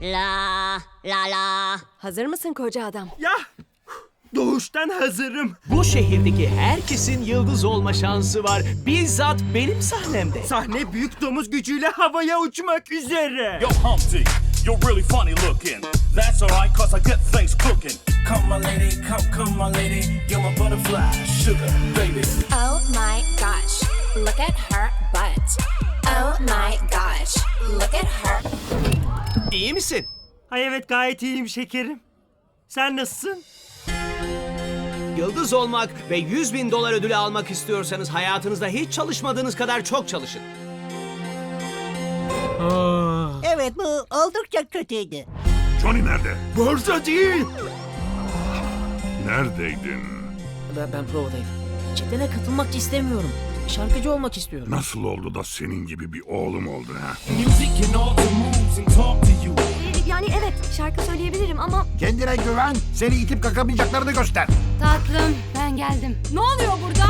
La la la. Hazır mısın koca adam? Ya doğuştan hazırım. Bu şehirdeki herkesin yıldız olma şansı var. Bizzat benim sahnemde. Sahne büyük domuz gücüyle havaya uçmak üzere. Yo, Humpty, you're really funny looking. That's alright, cause I get things cooking. Come, my lady, come, come, my lady. You're my butterfly, sugar, baby. Oh my gosh, look at her butt. Oh my gosh, look at her. İyi misin? Ay evet gayet iyiyim şekerim. Sen nasılsın? Yıldız olmak ve 100 bin dolar ödülü almak istiyorsanız hayatınızda hiç çalışmadığınız kadar çok çalışın. Evet bu oldukça kötüydü. Johnny nerede? Burada değil. Neredeydin? Ben, ben provadayım. Çetene katılmak istemiyorum. Şarkıcı olmak istiyorum. Nasıl oldu da senin gibi bir oğlum oldu ha? Music alter şarkı söyleyebilirim ama... Kendine güven, seni itip kakamayacaklarını göster. Tatlım ben geldim. Ne oluyor burada?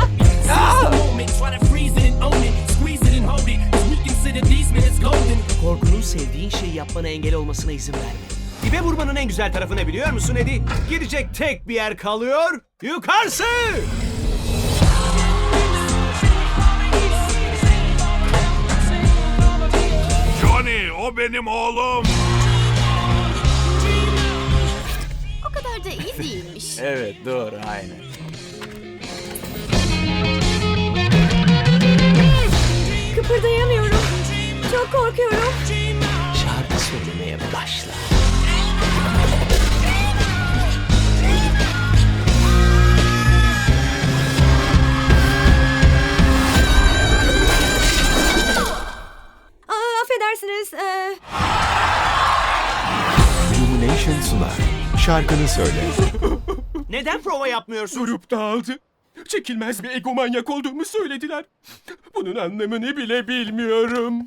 Korkunun sevdiğin şeyi yapmana engel olmasına izin verme. Dibe vurmanın en güzel tarafı ne biliyor musun Eddie? Gidecek tek bir yer kalıyor. Yukarısı! Johnny o benim oğlum. Değilmiş. Evet doğru aynen. Kıpırdayamıyorum. Çok korkuyorum. Şarkı söylemeye başla. Aa, affedersiniz. Ee, Illumination sunar. Şarkını söyle. Neden prova yapmıyorsun? Grup dağıldı. Çekilmez bir egomanyak olduğumu söylediler. Bunun anlamını bile bilmiyorum.